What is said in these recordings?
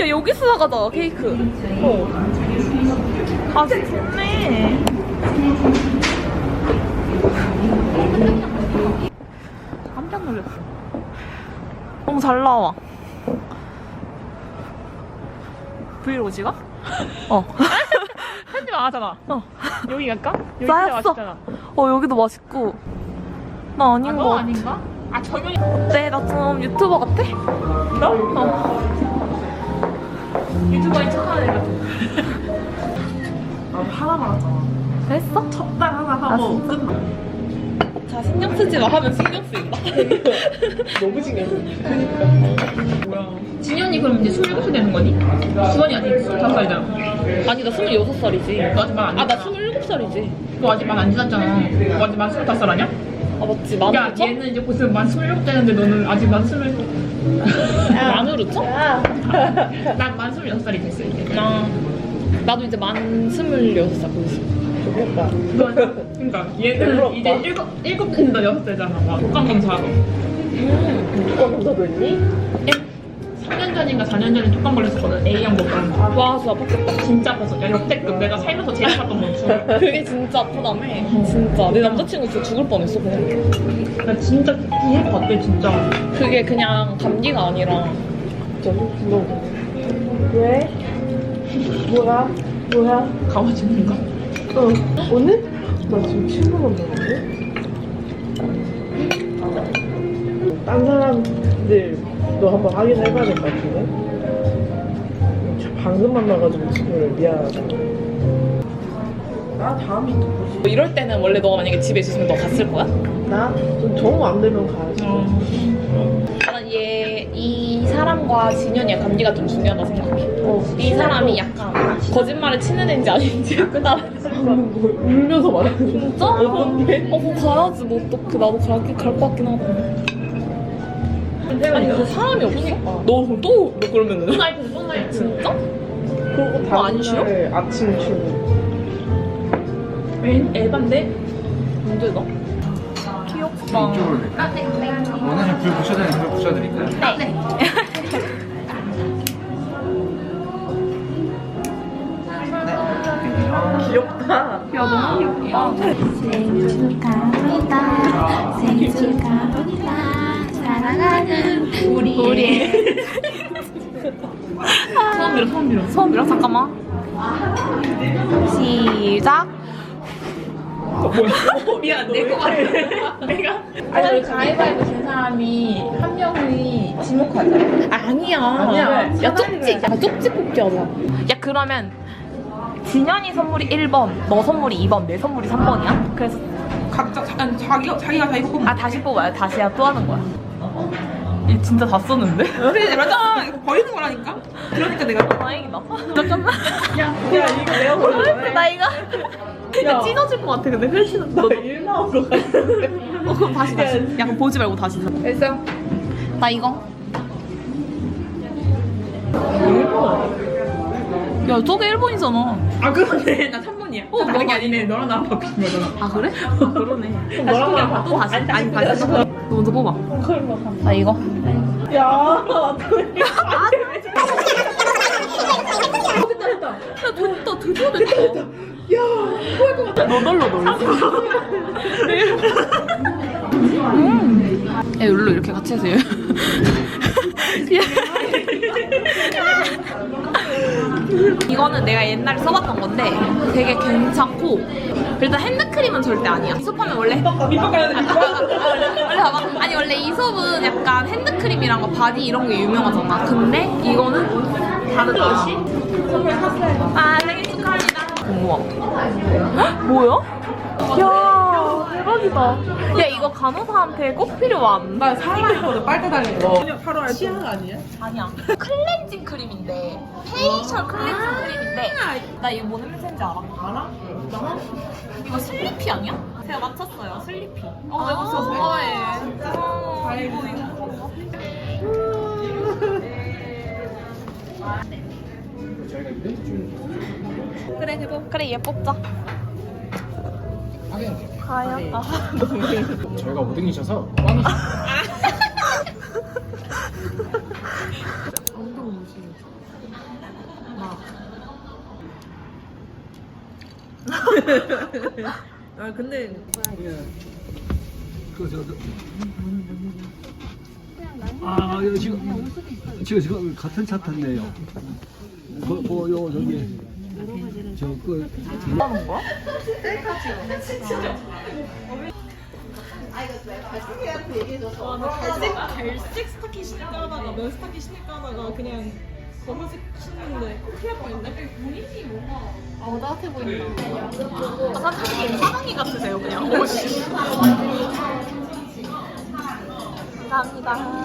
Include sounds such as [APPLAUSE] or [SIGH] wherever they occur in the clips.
야 여기서 사가자 케이크. 어. 아 좋네. 깜짝 놀랐어. 너무 잘 나와. 브이로그 찍어? 어. 편집 안 하잖아. 어. 여기 갈까? 여기 쌓였어. 맛있잖아. 어 여기도 맛있고. 나 아닌 아, 거너 같아. 아닌가? 아, 정현이. 어때? 나 좀 유튜버 같아? 너? 어. 유튜버인 척하는 애 같아. 아 하나 말았잖아. 됐어? 첫 달 하나 아, 하고? 끝나. 자 신경 쓰지 마 하면 신경 쓰인다. 너무 신기해. 그니까. 뭐야. 진현이 그럼 이제 27살 되는 거니? 주원이 아직 25살이잖아. 아니 나 26살이지. 너 아직 말안 아나 했잖아. 27살이지. 너 아직 말 안 지났잖아. 너 아직 만 25살 아니야? 아 맞지 만 야, 우르 쳐? 얘는 이제 곧만27 되는데 너는 아직 만 27. 만 우르 쳐? 난만 26살이 됐어, 이제. 나 나도 이제 만 26살 보였어. 좋겠다. 너, 그러니까 얘는 부럽다. 이제 일곱 일곱 된다 여섯 대잖아. 막 독감 검사하고. 누가 했니? 3년 전인가 4년 전에 독감 걸렸었거든. A형 독감. 와 진짜 아팠겠다. 진짜 아팠어. 야 역대급 내가 살면서 제일 아팠던 건 [LAUGHS] 그게 진짜 아프다며. 진짜 내 남자친구 진짜 죽을 뻔했어 그냥. 나 진짜 이해 봤대 진짜. 그게 그냥 감기가 아니라 저는 너 왜? 뭐야? 뭐야? 가와지는가? 어 오늘? 나 지금 친구 만나는데? 딴 사람들 너 한번 확인해봐야 될 것 같은데? 방금 만나가지고 친구를 미안하다. 나 다음에 또 보지. 뭐 이럴 때는 원래 너가 만약에 집에 있었으면 너 갔을 거야? 나 좀 정우 안 되면 가야지. 나는 얘 이 사람과 진현이의 감기가 좀 중요하다 생각해. 어, 이 사람이 약간 거짓말을 치는 애인지 아닌지 [LAUGHS] 그다음 방금 뭐 울면서 말하는 진짜? 어떡해? 어, 뭐 가야지 뭐 어떡해 나도 갈것 갈것 같긴 하다. 아니 그 사람이 없어? 너또너 그러면은 똥나이트 똥나이트. 진짜? 그리고 어, 안 쉬어? 다음날 아침 출근. 웬 에반데? 문제다. 귀엽다. 이쪽으로 오늘은 불 붙여야 되는 불 붙여드릴까요? 네. 네. 귀엽다. 야 너무 귀엽다. 생일 축하합니다. 생일 축하합니다. 사랑하는 우리 우리 [LAUGHS] 처음 밀어 처음 밀어. 처음이라 잠깐만. 시작. 미안 내 거 같아. [LAUGHS] 내가. 아니 우리 가위바위보 진 사람이 한 명이 지목하자. 아니야. 아니야. 야 쪽지. 야 쪽지 뽑기 하자. 야 그러면 진현이 선물이 1번, 너 선물이 2번, 내 선물이 3번이야? 그래서 각자 자, 아니, 자기가 자기가 다 이거 뽑으면 아 다시 뽑아요. 다시야 또 하는 거야. 얘 진짜 다 썼는데? [LAUGHS] 그래 맞아 이거 버리는 거라니까 그러니까 내가 다행이다. [LAUGHS] 잠깐만. 야 이거 내가 보는 나 이거 야. 찢어질 것 같아. 근데 펼치는 너. 일 나온 거 같은데. 어 그럼 다시 다시. 야 그럼 보지 말고 다시. 됐어. 나 이거. 야 저게 일본이잖아. 아 그러네 나 3번이야. 어, 다른 게 아니네. 너랑 나랑 바뀐 거잖아. 아 그래? 아 그러네. 너랑 나랑 또 다시. 아니 다시. 너 먼저 뽑아. 나 이거. 야 어떡해. 야 됐다 드디어 됐다. 놀. 음. 야 룰루 이렇게 같이 해서. [LAUGHS] 이거는 내가 옛날에 써봤던 건데 되게 괜찮고 일단 핸드크림은 절대 아니야. 이솝하면 원래 밑밥 가야 돼 밑밥 원래 봐봐. 아니 원래 이솝은 약간 핸드크림이랑 뭐 바디 이런 게 유명하잖아. 근데 이거는 다르다. 선물 샀어요. 아 생일 축하합니다. 헉? 뭐야? 야 대박이다. 야 이거 간호사한테 꼭 필요한. 나 사랑했거든 빨대 달린 거 8월 치약 아니야? 아니야. 클렌징 크림인데 페이셜 클렌징 크림인데 나 이거 뭔 냄새인지 알아? 알아? 나 이거 슬리피 아니야? 제가 맞췄어요. 슬리피. 어, 내가 진짜 좋아해. 어, 다행이다. 저희가 이벤트 중 그래 그래 그래 얘 뽑자. 하긴 과연? 아, [LAUGHS] 저희가 5등이셔서 아 근데 그거 저, 저 아, 아, 지금 지금 지금 같은 차 탔네요. 뭐, 뭐, 요 저기. 저, 그. 갈색 스타킹 신을까 하다가 면 스타킹 신을까 하다가 그냥 검은색 신는데 날 뻔했네 아, 사실 사랑이 같으세요, 그냥. 옷이. 감사합니다.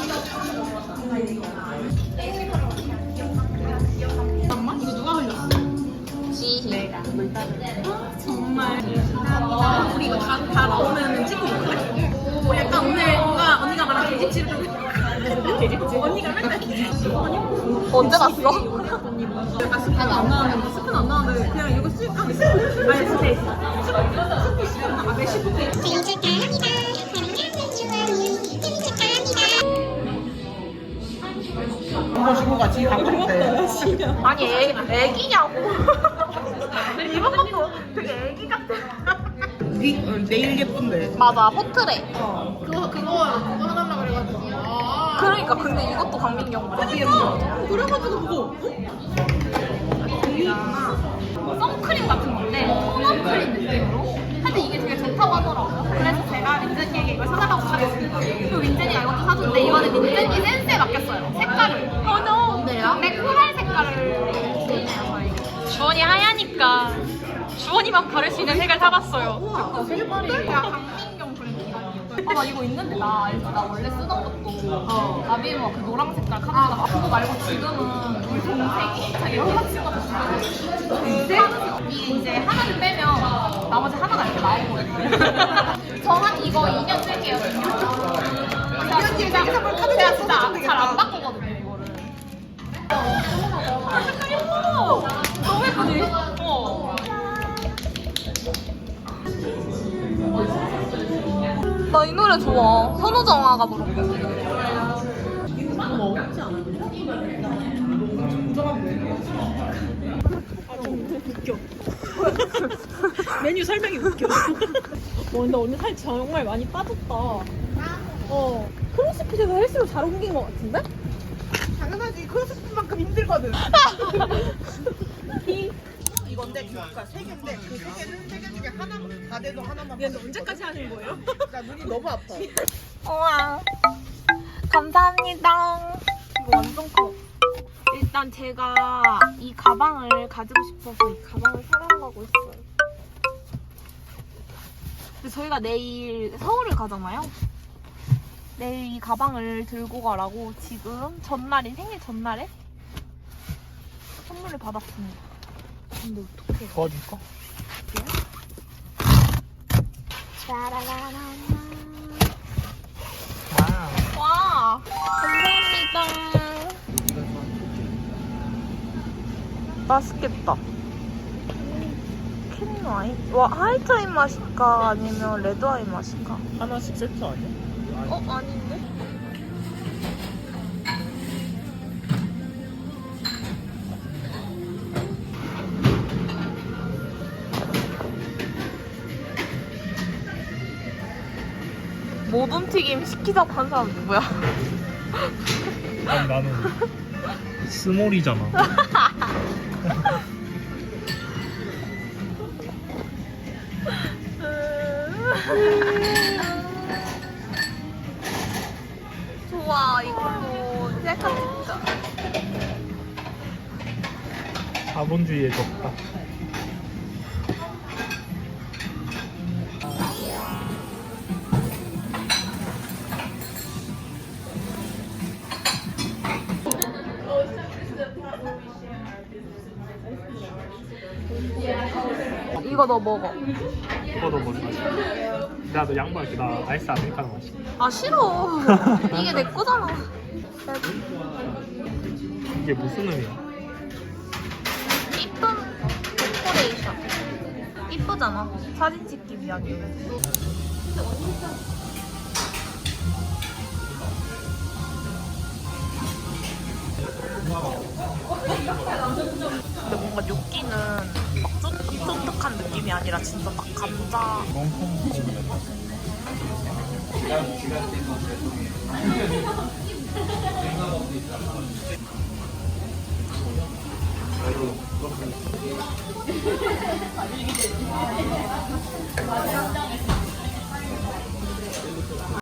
정말 감사합니다 우리 이거 다, 다 나오면 찍고 먹을래? 오 약간 오늘 뭔가 언니가 말한 개집지를 좀? 언니가 맨날 언제 봤어? 약간 스푼 안 나왔는데 스푼 안 나왔는데 그냥 이거 쓸 아, 스푼 아니 스푼 스푼 스푼 아 메시코 페이스 생일 축하합니다. 한번 주고 같이 갖고 때 아니, 애, 애기냐고. 이번 것도 되게 애기 같아. 내일 예쁜데. 맞아, 포트레. 그거 그거 그거 하달라 그래가지고. 그러니까, 근데 이것도 강민경 거지. 그래가지고 그거 선크림 같은 건데 톤업 크림 느낌으로. 근데 이게 되게 좋다고 하더라고요. 그래서 제가 민준이에게 이걸 사달라고 사겠습니다. 그리고 민준이가 이것도 사줬는데 이거는 민준이 센스에 맡겼어요 주원이만 바를 수 있는 색을 사봤어요? 강민경 브랜드 아나 이거 있는데 나 알지? 나 원래 쓰던 것도 나비모 그 노랑 색깔 카드가 그거 말고 지금은 우리 동생이 자기 여자친구가 이게 이제 하나를 빼면 나머지 하나가 이렇게 나오거든요. 저한 이거 2년 쓸게요. 2년 뒤에 자기 선물 카드 제가 진짜 잘안 바꾸거든요, 이거를. 아, 예뻐! 너무 예쁘지? 나 이 노래 좋아. 선우정아가 부른 거. [LAUGHS] 메뉴 설명이 웃겨 어, 근데 오늘 살 정말 많이 빠졌다 어 크로스핏에서 헬스로 잘 옮긴 것 같은데? 당연하지 크로스핏만큼 힘들거든 [LAUGHS] 이건데 그러니까 세 개인데 그 세 개는 세 개 중에 하나 다 돼도 하나만 얘는 언제까지 하는 거예요? 나 눈이 너무 아파 [LAUGHS] 우와. 감사합니다. 이거 완전 커. 일단 제가 이 가방을 가지고 싶어서 이 가방을 사려고 했어요. 근데 저희가 내일 서울을 가잖아요. 내일 이 가방을 들고 가라고 지금 전날인 생일 전날에 선물을 받았습니다. 근데 어떡해. 도와줄까? 짜라라라라. 와, 감사합니다. 맛있겠다. 캔 와인? 와, 하이타임 맛일까? 아니면 레드 와인 맛일까? 하나씩 세트 아니야? 어, 아닌 모둠 튀김 시키자고 한 사람 누구야? 아니, 나는 스몰이잖아. [LAUGHS] 좋아, 이걸로 셀카 찍자. 자본주의에 졌다. 이거 너 먹어. 이거도 뭐 마실래? 나도 양보할게. 나 아이스 아메리카노 마실게. 아, 싫어. [LAUGHS] 이게 내 거잖아. 이게 무슨 의미야? 이쁜 데코레이션. 이쁘잖아. 사진 찍기 위한 이유. 근데 뭔가 뇨끼는 막 쫀, 쫀득쫀득한 느낌이 아니라 진짜 딱 감자. [LAUGHS]